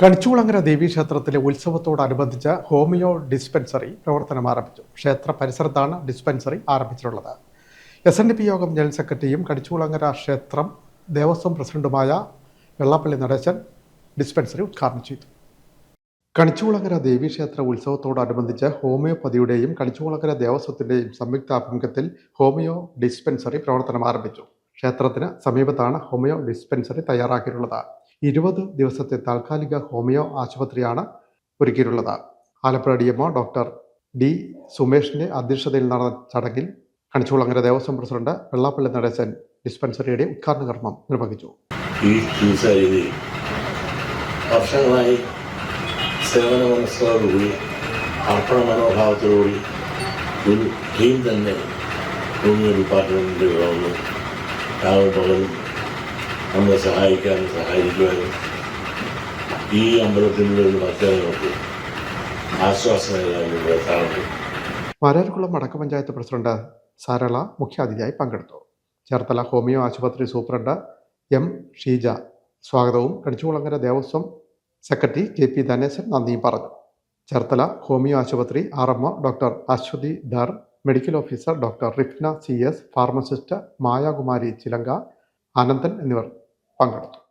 Kanichukulangara ദേവീക്ഷേത്രത്തിലെ ഉത്സവത്തോടനുബന്ധിച്ച് homeo dispensary പ്രവർത്തനം ആരംഭിച്ചു. ക്ഷേത്ര പരിസരത്താണ് ഡിസ്പെൻസറി ആരംഭിച്ചിട്ടുള്ളത്. എസ് എൻ ഡി പി യോഗം ജനറൽ സെക്രട്ടറിയും കണിച്ചുകുളങ്ങര ക്ഷേത്രം ദേവസ്വം പ്രസിഡന്റുമായ വെള്ളാപ്പള്ളി നടേശൻ ഡിസ്പെൻസറി ഉദ്ഘാടനം ചെയ്തു. കണിച്ചുകുളങ്ങര ദേവീക്ഷേത്ര ഉത്സവത്തോടനുബന്ധിച്ച് ഹോമിയോപ്പതിയുടെയും കണിച്ചുകുളങ്ങര ദേവസ്വത്തിന്റെയും സംയുക്താഭിമുഖ്യത്തിൽ ഹോമിയോ ഡിസ്പെൻസറി പ്രവർത്തനം ആരംഭിച്ചു. ക്ഷേത്രത്തിന് സമീപത്താണ് ഹോമിയോ ഡിസ്പെൻസറി തയ്യാറാക്കിയിട്ടുള്ളത്. ഇരുപത് ദിവസത്തെ താൽക്കാലിക ഹോമിയോ ആശുപത്രിയാണ് ഒരുക്കിയിട്ടുള്ളത്. Alappuzha D MO doctor D സുമേഷിന്റെ അധ്യക്ഷതയിൽ നടന്ന ചടങ്ങിൽ കണിച്ചുകുളങ്ങര ദേവസ്വം പ്രസിഡന്റ് വെള്ളാപ്പള്ളി നടേശൻ ഡിസ്പെൻസറിയുടെ ഉദ്ഘാടന കർമ്മം നിർവഹിച്ചു. ഒരു ടീം തന്നെ ഭൂമി ഡിപ്പാർട്ട്മെന്റിൽ രാവിലെ രാവും പകലും നമ്മളെ സഹായിക്കാനും സഹായിക്കുവാനും ഈ അമ്പലത്തിന്റെ ഒരു ഭക്തർക്ക് ആശ്വാസമായി എത്താറുണ്ട്. വടക്ക് പഞ്ചായത്ത് പ്രസിഡന്റ് സാരള മുഖ്യാതിഥിയായി പങ്കെടുത്തു. ചേർത്തല ഹോമിയോ ആശുപത്രി സൂപ്രണ്ട് എം ഷീജ സ്വാഗതവും Kanichukulangara Devaswom secretary K P Dhaneshan നന്ദിയും പറഞ്ഞു. ചേർത്തല ഹോമിയോ ആശുപത്രി R M doctor Aswathy Dhar medical officer doctor Rifna C S pharmacist Mayakumari Chilanka Anandan എന്നിവർ പങ്കെടുത്തു